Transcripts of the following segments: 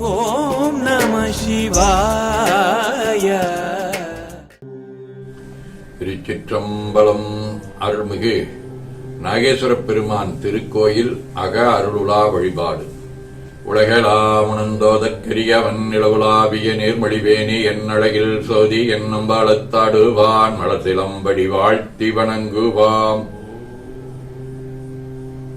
ஓம் நம சிவாய. திருச்சிற்றம்பலம் அருள்மிகு நாகேஸ்வர பெருமான் திருக்கோயில் அக அருளுலா வழிபாடு. உலகலாமுணந்தோதற்கரியவன் நிலவுலாவிய நேர்மொழிவேணி என் அழகில் சோதி என் நம்பாளத்தாடுவான் மலசிலம்படி வாழ்த்தி வணங்குவாம்.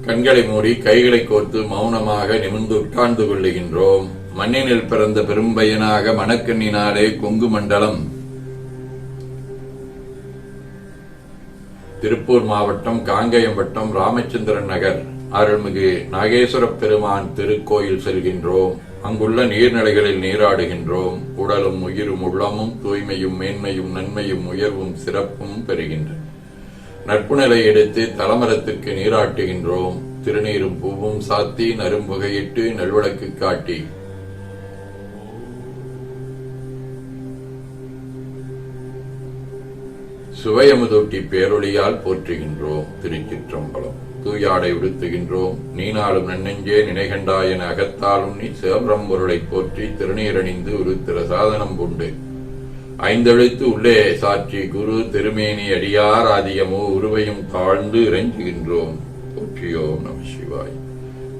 கண்களை மூடி கைகளை கோர்த்து மௌனமாக நிமிர்ந்து உட்கார்ந்து கொள்ளுகின்றோம். மண்ணினில் பிறந்த பெரும்பயனாக மணக்கண்ணினாலே கொங்கு மண்டலம். திருப்பூர் மாவட்டம் காங்கயம் வட்டம் ராமச்சந்திரன் நகர். அருள்மிகு நாகேஸ்வர பெருமான் திருக்கோயில் செல்கின்றோம். அங்குள்ள நீர்நிலைகளில் நீராடுகின்றோம். உடலும் உயிரும் உள்ளமும் தூய்மையும் மேன்மையும் நன்மையும் உயர்வும் சிறப்பும் பெறுகின்றன. நட்பு நிலை எடுத்து தலமரத்திற்கு நீராட்டுகின்றோம். திருநீரும் பூவும் சாத்தி நரும்புகையிட்டு நல்விளக்கு காட்டி சுவையமுதொட்டி பேரொழியால் போற்றுகின்றோம் திருச்சிற்றம்பலம். தூயாடை உடுத்துகின்றோம் நீனாலும் நன்னெஞ்சே நினைகண்டாய் என அகத்தாலும் நீ சிவபிரம்பொருளை போற்றி திருநீரணிந்து உருத்திர சாதனம் கொண்டு ஐந்தெழுத்து உள்ளே சாட்சி குரு திருமேனி அடியார் ஆதியமோ உருவையும் தாழ்ந்து இறைஞ்சுகின்றோம். போற்றியோம் நம சிவாய்.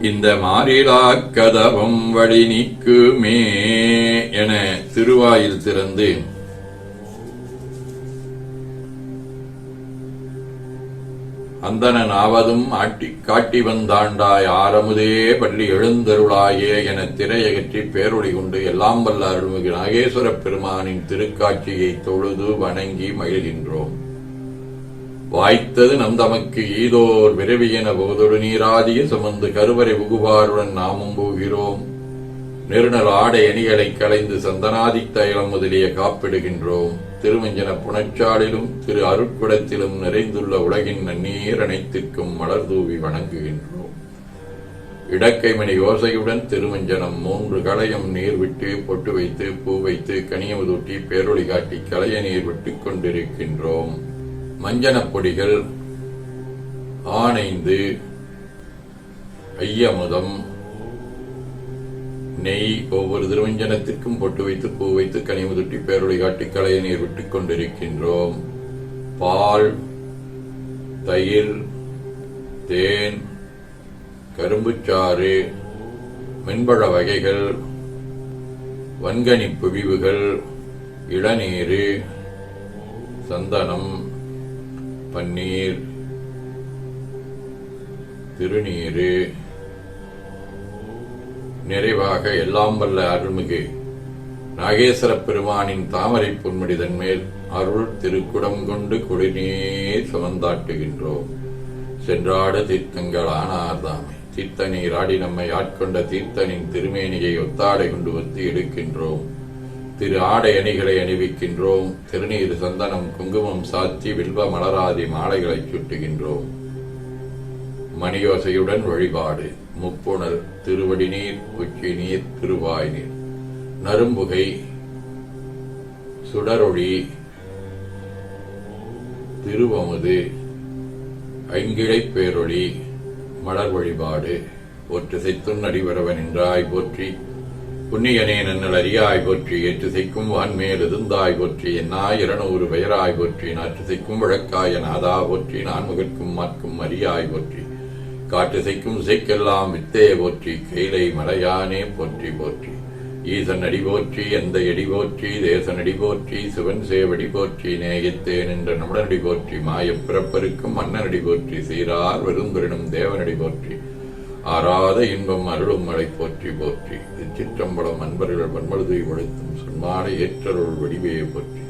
இந்த மாறிலா கதவம் வழி நீக்குமே என திருவாயில் திறந்து. அந்தனன் ஆவதும் ஆட்டி காட்டி வந்தாண்டாய் ஆரமுதே பள்ளி எழுந்தருளாயே என திரையகற்றி பேரொழி கொண்டு எல்லாம் வல்ல அருள்மிகு நாகேஸ்வர பெருமானின் திருக்காட்சியை தொழுது வணங்கி மகிழ்கின்றோம். வாய்த்தது நம் தமக்கு ஈதோர் விரவியென போதொடு நீராதிய சுமந்து கருவறை உகுபாருடன் நாமும் போகிறோம். நெருநல் ஆடை அணிகளை களைந்து சந்தனாதி தைலம் முதலிய காப்பிடுகின்றோம். திருமஞ்சன புனச்சாலிலும் திரு அருட்குடத்திலும் நிறைந்துள்ள உலகின் நன்னீர் அனைத்துக்கும் மலர் தூவி வணங்குகின்றோம். இடக்கைமணி யோசையுடன் திருமஞ்சனம் மூன்று களையம் நீர் விட்டு பொட்டு வைத்து பூ வைத்து கனியமுதூட்டி பேரொழி காட்டி களைய நீர் விட்டுக் கொண்டிருக்கின்றோம். மஞ்சனப் பொடிகள் ஆனைந்து ஐயமுதம். நெய் ஒவ்வொரு திருவஞ்சனத்திற்கும் பொட்டு வைத்து பூ வைத்து கனிமுதுட்டி பேரொளி காட்டி களைய நீர் விட்டுக் கொண்டிருக்கின்றோம். பால் தயிர் தேன் கரும்புச்சாறு மென்பழ வகைகள் வன்கனி புழிவுகள் இளநீரு சந்தனம் பன்னீர். திருநீரு. நிறைவாக எல்லாம் வல்ல அருள்மிகு நாகேஸ்வர பெருமானின் தாமரை பொன்முடிதன் மேல் அருள் திருக்குடம் கொண்டு குடிநீர் சுமந்தாட்டுகின்றோம். சென்றாட தீர்த்தங்கள் ஆனார்தாமே. தீர்த்தனை ராடி நம்மை ஆட்கொண்ட தீர்த்தனின் திருமேனியை ஒத்தாடை கொண்டு ஒத்தி எடுக்கின்றோம். திரு ஆடை அணிகளை அணிவிக்கின்றோம். திருநீர் சந்தனம் குங்குமம் சாத்தி வில்வ மலராதி மாலைகளை சுட்டுகின்றோம். மணியோசையுடன் வழிபாடு. முப்புணர் திருவடி நீர் உச்சி நீர் திருவாய் நீர் நரும்புகை சுடரொளி திருவமுது ஐங்கிழை பேரொளி மலர் வழிபாடு. ஒற்று செய்த்துன் அடிவரவன் என்றாய் போற்றி. புண்ணியனே நன்னல் அறியாய் போற்றி ஏற்றுசைக்கும் வான்மேல் இருந்தாய் போற்றி என்னாய் இருநூறு பெயராய் போற்றி நாற்றுசைக்கும் வழக்காய நாதா போற்றி நான் முகற்கும் மாற்கும் அறியாய் போற்றி காட்டுசைக்கும் சைக்கெல்லாம் வித்தே போற்றி கைலை மலையானே போற்றி போற்றி ஈசன் அடி போற்றி எந்த எடி போற்றி தேசன் அடி போற்றி சிவன் சேவடி போற்றி நேயத்தே நின்ற நம்மடனடி போற்றி மாயப் பிறப்பருக்கும் மன்னனடி போற்றி சீரார் வெறுந்துரினும் தேவனடி போற்றி ஆறாத இன்பம் அருளும் மழை போற்றி போற்றி சிற்றம்பலம் அன்பர்கள் பண்பழுதை உழைத்தும் சன்மான ஏற்றருள் வடிவையை போற்றி.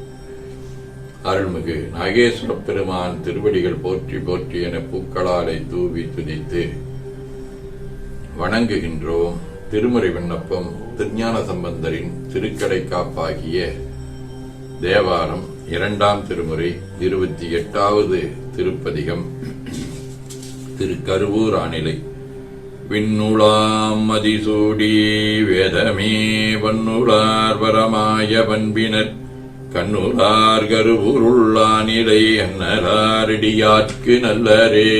அருள்மிகு நாகேஸ்வர பெருமான் திருவடிகள் போற்றி போற்றி என பூக்களாலை தூவி துதித்து வணங்குகின்றோம். திருமுறை விண்ணப்பம் திருஞான சம்பந்தரின் திருக்கடை காப்பாகிய தேவாரம் இரண்டாம் திருமுறை இருபத்தி எட்டாவது திருப்பதிகம். திருக்கருவூர் ஆணிலை விண்ணுளாம் மதிசூடி வேதமே வன்னுளார் வரமாய பண்பினர் கண்ணுளார் கருவுருள்ளானிலை அன்னலாரடியாட்கு நல்லரே.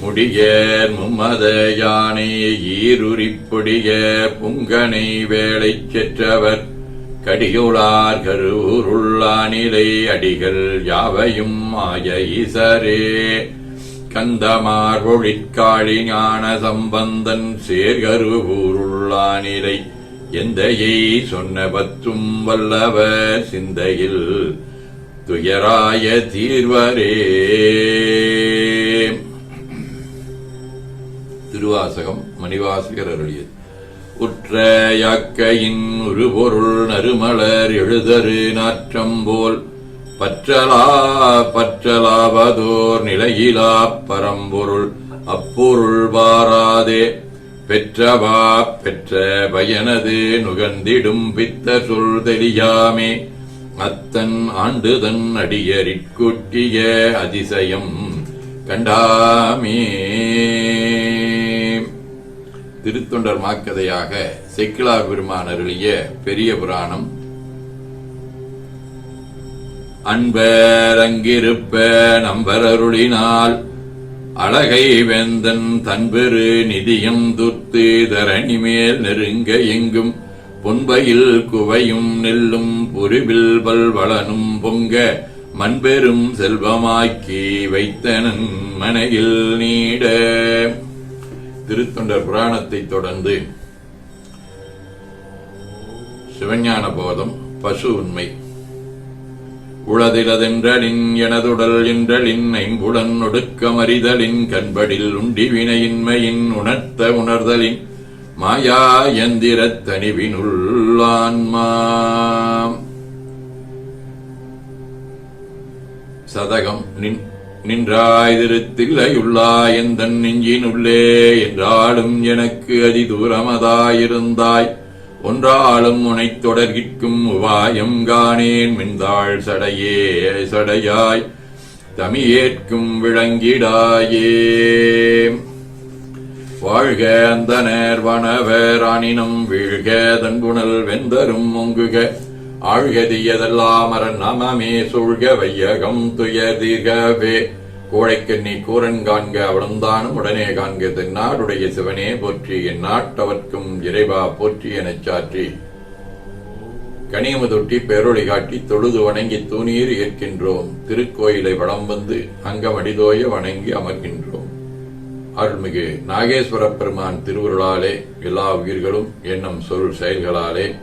முடியர் மும்மத யானை ஈருரிப்பொடிய புங்கனை வேலை செற்றவர். கடியுளார் கருவுருள்ளானிலை அடிகள் யாவையும் ஆய ஈசரே கந்தமார் ஒழிற்காழி ஞான சம்பந்தன் சேர்கருவூருள்ளானிலை. எந்தையை சொன்ன பத்தும் வல்லவ சிந்தையில் துயராய தீர்வரே. திருவாசகம் மணிவாசகர் அருளியது. உற்ற யாக்கையின் உருபொருள் நறுமலர் எழுதரு நாற்றம் போல் பற்றலா பற்றலாவதோர் நிலையிலா பரம்பொருள் அப்பொருள் வாராதே. பெற்றவா பெற்ற பயனது நுகர்ந்திடும் பித்த சொல் தெரியாமே அத்தன் ஆண்டுதன் அடியறிற்குட்டிய அதிசயம் கண்டாமே. திருத்தொண்டர் மாக்கதையாக செக்கிலா பெருமான் அருளிய பெரிய புராணம் அன்பர் அங்கிருப்ப அழகை வேந்தன் தன்பெரு நிதியம் துத்து தரணி மேல் நெருங்க எங்கும். பொன்பையில் குவையும் நெல்லும் புரிவில் பல்வளனும் பொங்க. மண்பெரும் செல்வமாக்கி வைத்தனன் மனையில் நீட. திருத்தொண்டர் புராணத்தைத் தொடர்ந்து. சிவஞான போதம் பசு உண்மை. உளதிலதென்றலின் எனதுடல் என்றலின் ஐம்புடன் ஒடுக்கமறிதலின் கண்படில் உண்டி வினையின்மையின் உணர்த்த உணர்தலின் மாயா எந்திரத் தனிவினுள்ளான்மா சதகம் நின் நின்றாய் திருத்தில்லையுள்ளாய் எந்தன் நெஞ்சினுள்ளே என்றாலும் எனக்கு அதி தூரமதாயிருந்தாய் ஒன்றாலும் உனைத் தொடர்கிற்கும் உபாயம் காணேன். மின்தாள் சடையே சடையாய் தமியேற்கும் விளங்கிடாயே. வாழ்க அந்தனர் வனவர் ஆனினம் வீழ்க தன்புணல் வெந்தரும் ஒங்குக ஆழ்கதியதெல்லாம் அரண் நமமே சூழ்க வையகம் துயர் தீர்கவே கோழைக்கண்ணி கூரன் காண்க அவளந்தானும் உடனே காண்க தென்னாடுடைய சிவனே போற்றி என் நாட்டவர்க்கும் இறைவா போற்றி எனச் சாற்றி. கனியமுதொட்டி பேரொழி காட்டி தொழுது வணங்கி தூணீர் ஏற்கின்றோம். திருக்கோயிலை வளம் வந்து அங்கமடிதோய வணங்கி அமர்கின்றோம். அருள்மிகு நாகேஸ்வர பெருமான் திருவுருளாலே எல்லா உயிர்களும் எண்ணம் சொல் செயல்களாலே.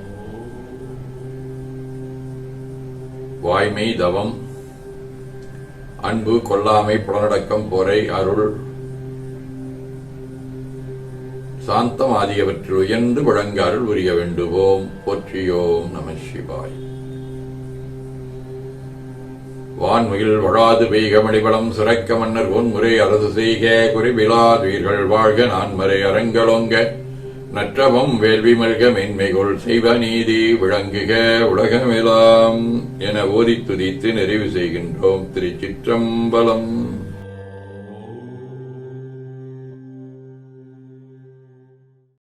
வாய்மை தவம் அன்பு கொல்லாமை புலனடக்கம் பொறை அருள் சாந்தம் ஆகியவற்றில் உயர்ந்து வழங்க அருள் புரிய வேண்டுவோம். போற்றியோம் நம சிவாய். வான்முகில் வழாது பெய்கமணிபலம் சுரக்க மன்னர் ஒன்முறை அரசு செய்க. குறிவிழாதுயிர்கள் வாழ்க நான்மறை அரங்கலோங்க. நற்றவம் வேள்வி மல்க மென்மைகொள் செய்வ நீதி விளங்குக உலகமெல்லாம் என ஓதி துதித்து நிறைவு செய்கின்றோம் திருச்சிற்றம்பலம்.